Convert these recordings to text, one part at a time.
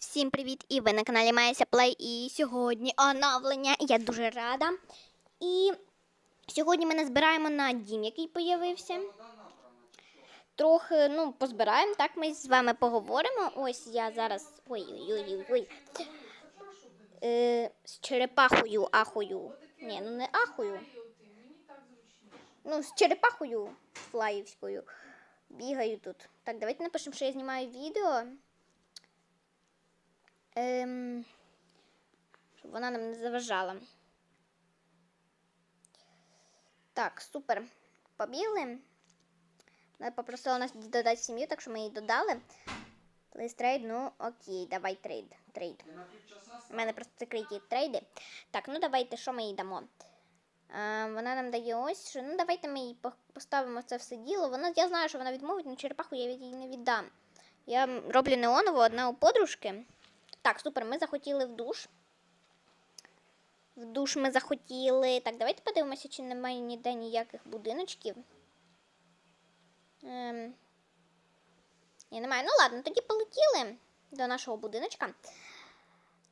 Всім привіт! І ви на каналі Майся Плей. І сьогодні оновлення. Я дуже рада. І сьогодні ми назбираємо на дім, який появився. Трохи, ну, позбираємо, так ми з вами поговоримо. Ось я зараз. Ой-ой-ой. Е, з черепахою ахою. Ні, ну не ахою. Ну, з черепахою флаївською. Бігаю тут. Так, давайте напишемо, що я знімаю відео. Ем, щоб вона нам не заважала. Так, супер. Побігли. Вона попросила нас додати сім'ю, так що ми її додали. Please трейд, ну окей, давай трейд. Трейд. У мене просто закриті трейди. Так, ну давайте, що ми їй дамо? Е, вона нам дає ось, що ну давайте ми їй поставимо це все діло. Вона, я знаю, що вона відмовить, але черепаху я її не віддам. Я роблю неонову, одна у подружки. Так, супер, ми захотіли в душ. В душ ми захотіли. Так, давайте подивимося, чи немає ніде ніяких будиночків. Ем... Ні, немає. Ну ладно, тоді полетіли до нашого будиночка.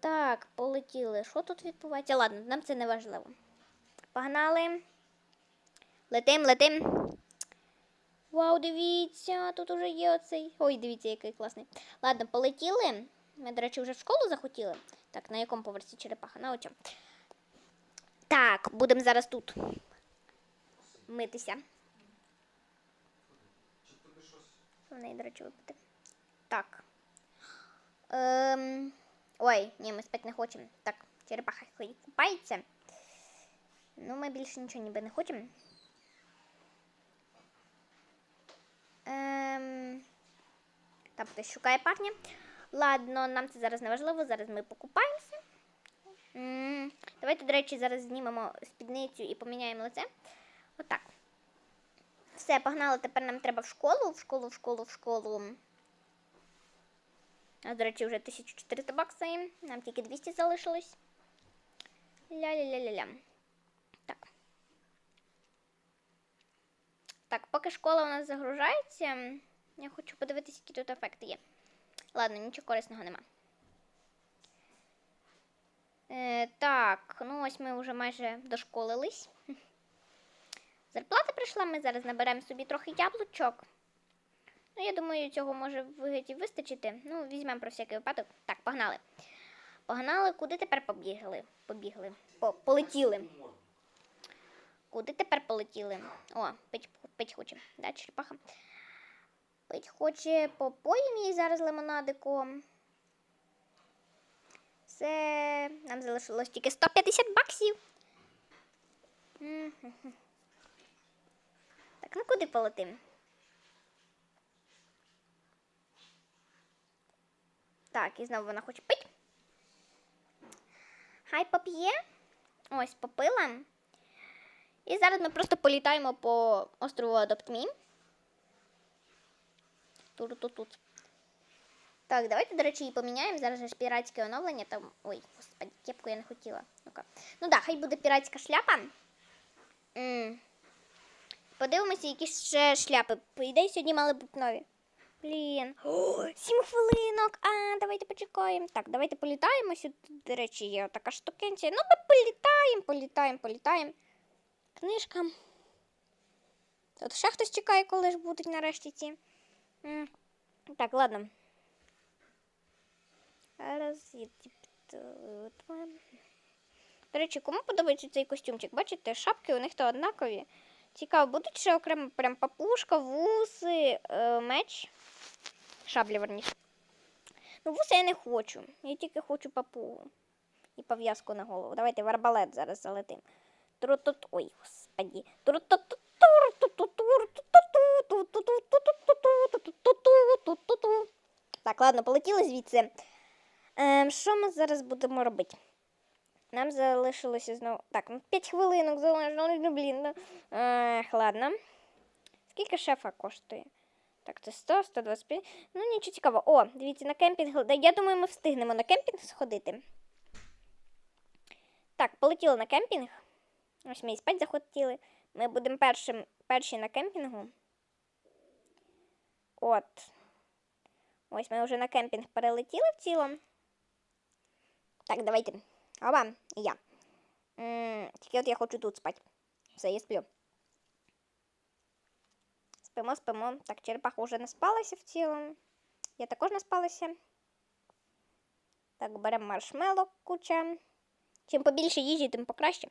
Так, полетіли. Що тут відбувається? Ладно, нам це не важливо. Погнали. Летим, летим. Вау, дивіться, тут уже є оцей. Ой, дивіться, який класний. Ладно, полетіли. Ми, до речі, вже в школу захотіли. Так, на якому поверсі черепаха? На оцьому. Так, будемо зараз тут митися. В неї, до речі, випити? Так. Ем... Ой, ні, ми спати не хочемо. Так, черепаха купається. Ну, ми більше нічого ніби не хочемо. Ем... Там хтось шукає парня. Ладно, нам це зараз не важливо. Зараз ми покупаємося. Давайте, до речі, зараз знімемо спідницю і поміняємо лице. Отак. Все, погнали. Тепер нам треба в школу, в школу, в школу, в школу. А, до речі, вже 1400 баксів. Нам тільки 200 залишилось. Ля-ля-ля-ля-ля. Так. Так, поки школа у нас загружається, я хочу подивитися, які тут ефекти є. Ладно, нічого корисного нема. Е, так, ну ось ми вже майже дошколились. Зарплата прийшла, ми зараз наберемо собі трохи яблучок. Ну, я думаю, цього може в вигляді вистачити. Ну, візьмемо про всякий випадок. Так, погнали. Погнали, куди тепер побігли? Побігли. По, полетіли. Куди тепер полетіли? О, пить, пить хоче. Да, черепаха? Пить хоче попоїм їй зараз лимонадиком. Все, нам залишилось тільки 150 баксів. Так, ну куди полетим? Так, і знову вона хоче пить. Хай поп'є. Ось, попила. І зараз ми просто політаємо по острову Адоптмі. Тут-тут-тут. Так, давайте, до речі, її поміняємо. Зараз же ж піратське оновлення. Там... Ой, господи, кепку я не хотіла. Ну-ка. Ну так, да, хай буде піратська шляпа. м Подивимося, які ще шляпи. По ідеї, сьогодні мали бути нові. Блін. О, сім хвилинок. А, давайте почекаємо. Так, давайте політаємо. Сюди, до речі, є така штукенція. Ну, ми політаємо, політаємо, політаємо. Книжка. Тут ще хтось чекає, коли ж будуть нарешті ці. Так, ладно. Зараз я. До речі, кому подобається цей костюмчик? Бачите, шапки у них то однакові. Цікаво, будуть ще окремо прям папушка, вуси, е, меч. Шаблі, верніше. Ну, вуси я не хочу. Я тільки хочу папугу. І пов'язку на голову. Давайте в арбалет зараз залетим. Тру-тут. Ой, господі. Так, ладно, полетіли звідси. Ем, що ми зараз будемо робити? Нам залишилося знову. Так, ну 5 хвилинок залишилось, ну блін. Ну. Ех, ладно. Скільки шефа коштує? Так, це 100, 125. Ну, нічого цікавого. О, дивіться, на кемпінг. Я думаю, ми встигнемо на кемпінг сходити. Так, полетіли на кемпінг. Ось ми і спать захотіли. Ми будемо першим, перші на кемпінгу. От. Ось ми вже на кемпінг перелетіли в цілому. Так, давайте. Оба, і я. М, Тільки от я хочу тут спати. Все, я сплю. Спимо, спимо. Так, черепаха вже не спалася в цілому. Я також не спалася. Так, беремо маршмело куча. Чим побільше їжі, тим покраще.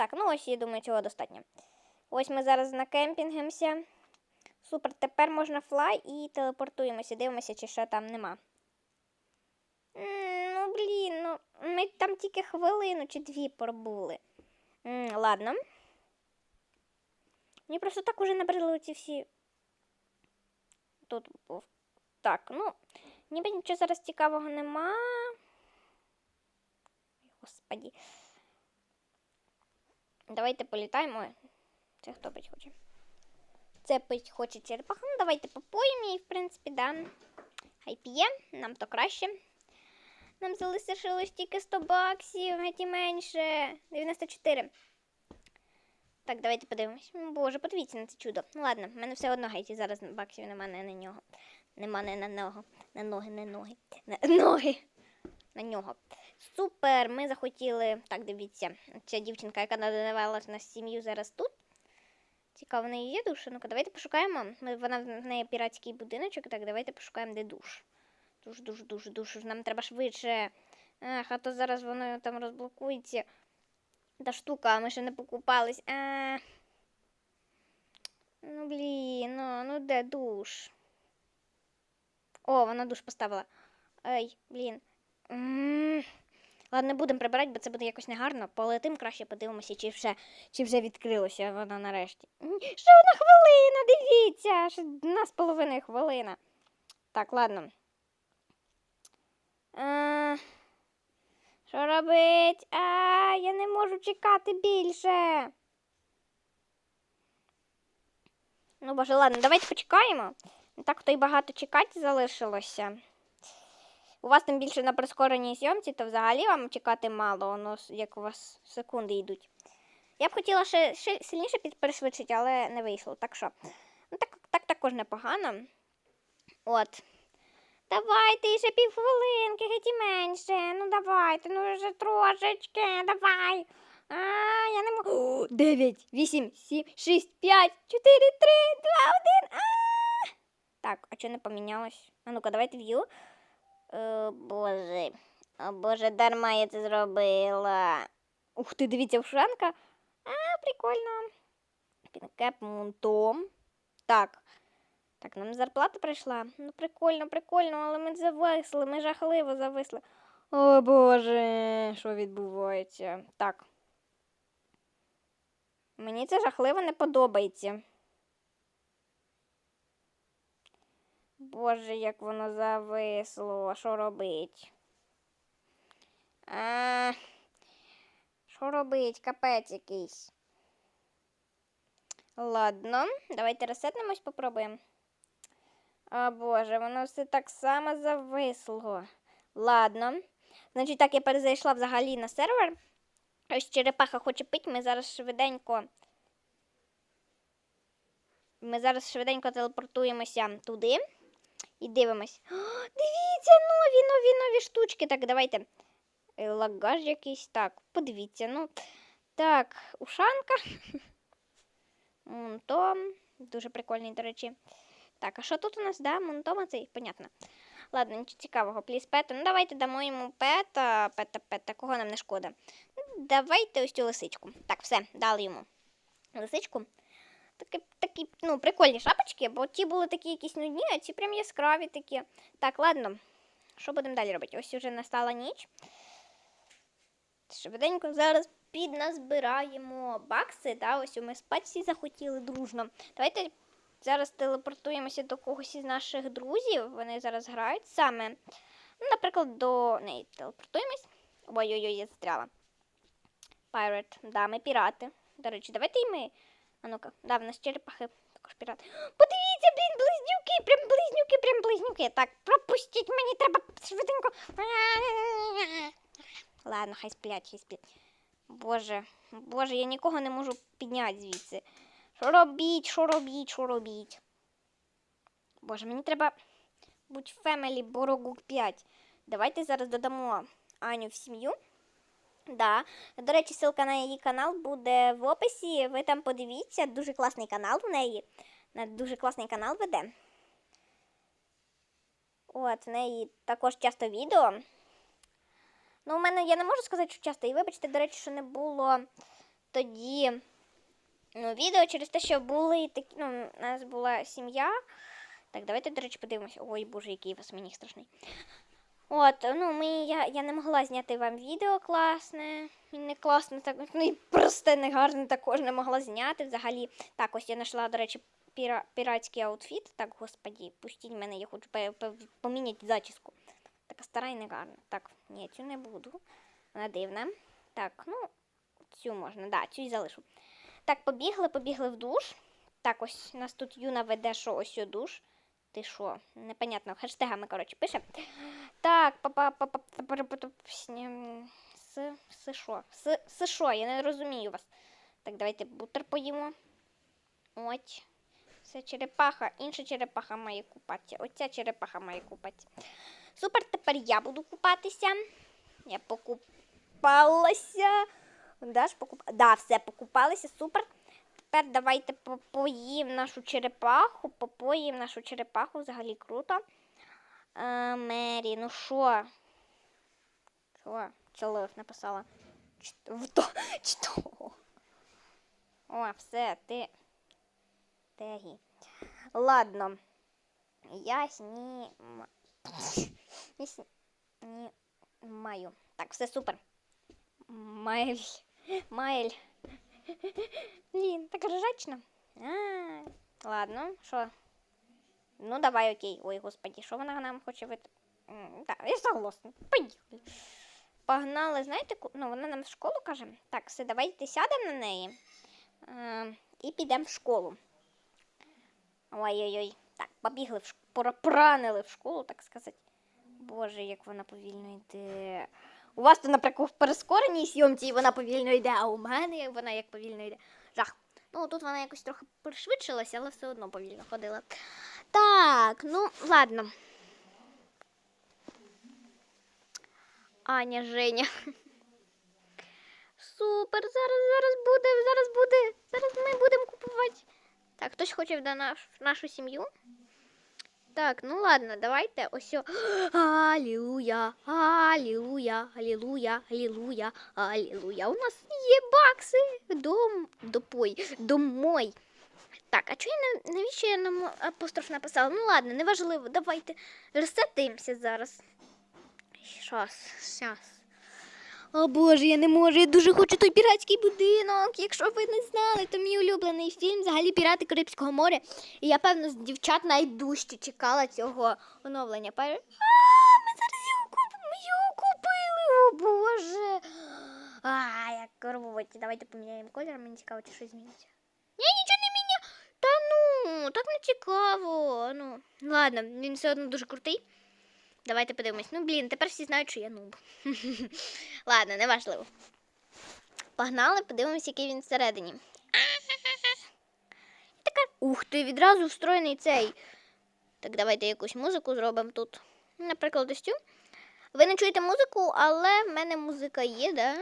Так, ну ось я думаю, цього достатньо. Ось ми зараз на кемпінгемося. Супер, тепер можна флай і телепортуємося, дивимося, чи що там нема. Ну, блін, ну ми там тільки хвилину чи дві пробули. Ладно. Мені просто так уже набрали ці всі. Тут був. Так, ну, ніби нічого зараз цікавого нема. Господі. Давайте політаємо. Це хто пить хоче? Це пить хоче черепаха. Ну, давайте попоїмо її, в принципі, да. Хай п'є, нам то краще. Нам залишилось тільки 100 баксів, геть і менше. 94. Так, давайте подивимось. Боже, подивіться на це чудо. Ну ладно, в мене все одно геть зараз баксів нема не на нього. Нема не на нього. На ноги, не ноги. На ноги. На нього. Супер! Ми захотіли. Так, дивіться. Ця дівчинка, яка надавала на сім'ю зараз тут. Цікаво, в неї є душ? Ну-ка, давайте пошукаємо. Вона в неї піратський будиночок. Так, давайте пошукаємо, де душ. Душ, душ, душ, душ. Нам треба швидше. Ах, а то зараз воно там розблокується. Та штука, ми ще не покупались. А... Ну, блін, ну, ну де душ? О, вона душ поставила. Ей, блін. М, Ладно, будемо прибирати, бо це буде якось негарно. Полетим краще подивимося, чи вже, чи вже відкрилося вона нарешті. Ще одна хвилина, дивіться! Ще одна з половиною хвилина. Так, ладно. Е, що робить? А, я не можу чекати більше. Ну, боже, ладно, давайте почекаємо. Не так то й багато чекати залишилося. У вас тим більше на прискореній зйомці, то взагалі вам чекати мало, воно як у вас секунди йдуть. Я б хотіла ще, ще сильніше підперешвидшити, але не вийшло. Так що, ну так, так також непогано. От. Давайте ще півхвилинки, геть менше. Ну давайте, ну вже трошечки, давай. А, я не можу. О, Дев'ять, вісім, сім, шість, п'ять, чотири, три, два, один. А! Так, а чого не помінялось? А ну-ка, давайте в'ю. О, Боже. О, Боже, дарма я це зробила. Ух ти, дивіться, ушанка. А, прикольно. Пінкеп мунтом. Так. Так, нам зарплата прийшла. Ну, прикольно, прикольно, але ми зависли, ми жахливо зависли. О Боже, що відбувається? Так. Мені це жахливо не подобається. Боже, як воно зависло. Що робить? А, що робить? Капець якийсь. Ладно, давайте ресетнемось, попробуємо. О Боже, воно все так само зависло. Ладно. Значить, так, я перезайшла взагалі на сервер. Ось черепаха хоче пити, ми зараз швиденько. Ми зараз швиденько телепортуємося туди і дивимось. О, дивіться, нові, нові, нові штучки. Так, давайте. Е, Лагаж якийсь. Так, подивіться. Ну, так, ушанка. Мунтом. Дуже прикольний, до речі. Так, а що тут у нас? Да, Мунтом цей, понятно. Ладно, нічого цікавого. Пліс пета. Ну, давайте дамо йому пета. Пета, пета, кого нам не шкода. Ну, Давайте ось цю лисичку. Так, все, дали йому лисичку. Такі, такі, ну, прикольні шапочки, бо ті були такі якісь нудні, а ці прям яскраві такі. Так, ладно. Що будемо далі робити? Ось уже настала ніч. Швиденько зараз підназбираємо бакси. Да? Ось ми спать всі захотіли дружно. Давайте зараз телепортуємося до когось із наших друзів. Вони зараз грають саме. Ну, наприклад, до неї телепортуємось. Ой-ой-ой, я застряла. Pirate, да, ми пірати. До речі, давайте і ми. А ну-ка, да, в нас черепахи також пірати. Подивіться, блін, близнюки, прям близнюки, прям близнюки. Так, пропустіть, мені треба швиденько. Ладно, хай сплять, хай сплять. Боже, боже, я нікого не можу підняти звідси. Що робіть, що робіть, що робіть? Боже, мені треба будь Family Борогук 5. Давайте зараз додамо Аню в сім'ю. Да. До речі, ссылка на її канал буде в описі. Ви там подивіться, дуже класний канал у неї. Дуже класний канал веде. От, в неї також часто відео. Ну, у мене я не можу сказати, що часто. І вибачте, до речі, що не було тоді ну, відео через те, що були такі. Ну, у нас була сім'я. Так, давайте, до речі, подивимося. Ой, боже, який у вас мені страшний. От, ну, ми, я, я не могла зняти вам відео класне. Не класне, так, ну і просте, не гарне також не могла зняти. Взагалі, так, ось я знайшла, до речі, піра, піратський аутфіт. Так, господі, пустіть мене, я хочу поміняти зачіску. Така стара і не гарна. Так, ні, цю не буду. Вона дивна. Так, ну, цю можна, да, цю і залишу. Так, побігли, побігли в душ. Так, ось у нас тут Юна веде, що ось о душ. Ти що? Непонятно, хештегами, коротше, пише. Так, папа, папа, с, с що? С, що? Я не розумію вас. Так, давайте бутер поїмо. От. Це черепаха, інша черепаха має купатися. Оця черепаха має купатися. Супер, тепер я буду купатися. Я покупалася. Да, покуп... да, все, покупалися, супер. Тепер давайте попоїм нашу черепаху, попоїм нашу черепаху, взагалі круто. Е, Мері, ну що? Що? Чоловік написала. Чи- В то, чи? О, все, ти. Тегі. Ладно. Я сні... Я маю. Так, все супер. Маель. Маель. Блін, так ржачно. А, ладно, що? Ну, давай, окей. Ой, господи, що вона нам хоче вит... М, Так, я согласна. Поїхали. Погнали, знаєте, ну, вона нам в школу каже. Так, все, давайте сядемо на неї е, і підемо в школу. Ой-ой-ой. Так, побігли в школу, поранили в школу, так сказати. Боже, як вона повільно йде. У вас то, наприклад, в перескореній зйомці і вона повільно йде, а у мене вона як повільно йде. Жах. Ну, тут вона якось трохи пришвидшилася, але все одно повільно ходила. Так, ну, ладно. Аня, Женя. Супер, зараз, зараз буде, зараз буде. Зараз ми будемо купувати. Так, хтось хоче в наш, нашу сім'ю? Так, ну ладно, давайте ось. Алілуя, алілуя, алілуя, алілуя, алілуя. У нас є бакси. Дом, допой, домой. Так, а чого я навіщо я нам апостроф написала? Ну ладно, неважливо, давайте ресетимося зараз. Щас, щас. О Боже, я не можу, я дуже хочу той піратський будинок. Якщо ви не знали, то мій улюблений фільм взагалі Пірати Карибського моря. І я, певно, з дівчат найдужче чекала цього оновлення. А, ми зараз його купимо, ми його купили, о Боже. А, як корвоті. Давайте поміняємо колір, мені цікаво, чи щось зміниться. Ні, нічого не міня. Та так не цікаво. Ну, ладно, він все одно дуже крутий. Давайте подивимось. Ну, блін, тепер всі знають, що я нуб. Ладно, неважливо. Погнали, подивимось, який він всередині. Така. Ух ти, відразу встроєний цей. Так, давайте якусь музику зробимо тут. Наприклад, ось цю. Ви не чуєте музику, але в мене музика є, да?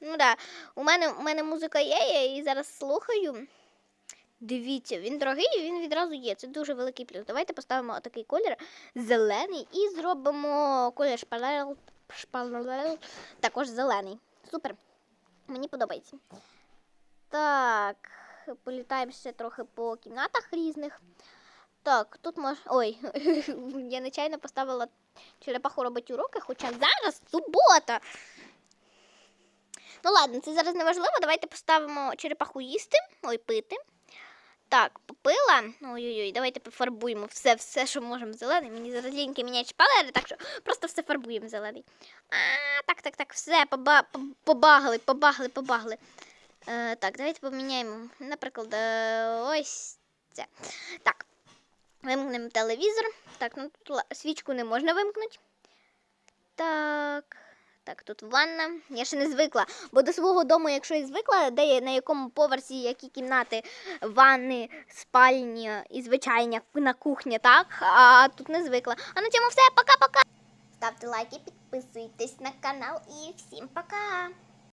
Ну да, у мене, у мене музика є, я її зараз слухаю. Дивіться, він дорогий, і він відразу є. Це дуже великий плюс. Давайте поставимо такий колір зелений і зробимо колір шпалел, шпалел також зелений. Супер. Мені подобається. Так, політаємо ще трохи по кімнатах різних. Так, тут мож... Ой, я нечайно поставила черепаху робить уроки, хоча зараз субота. Ну ладно, це зараз не важливо. Давайте поставимо черепаху їсти, ой, пити. Так, попила. Ой-ой-ой, давайте пофарбуємо все, все, що можемо зелений. Мені зараз ліньки міняють шпалери, так що просто все фарбуємо зелений. А, так, так, так, все, поба, поб- побагли, побагли, побагли. Е, так, давайте поміняємо. Наприклад, е, ось це. Так. Вимкнемо телевізор. Так, ну тут свічку не можна вимкнути. Так. Так, тут ванна. Я ще не звикла. Бо до свого дому, якщо я звикла, де на якому поверсі які кімнати, ванни, спальні і звичайні на кухні, так? А тут не звикла. А на цьому все. Пока-пока. Ставте лайки, підписуйтесь на канал і всім пока.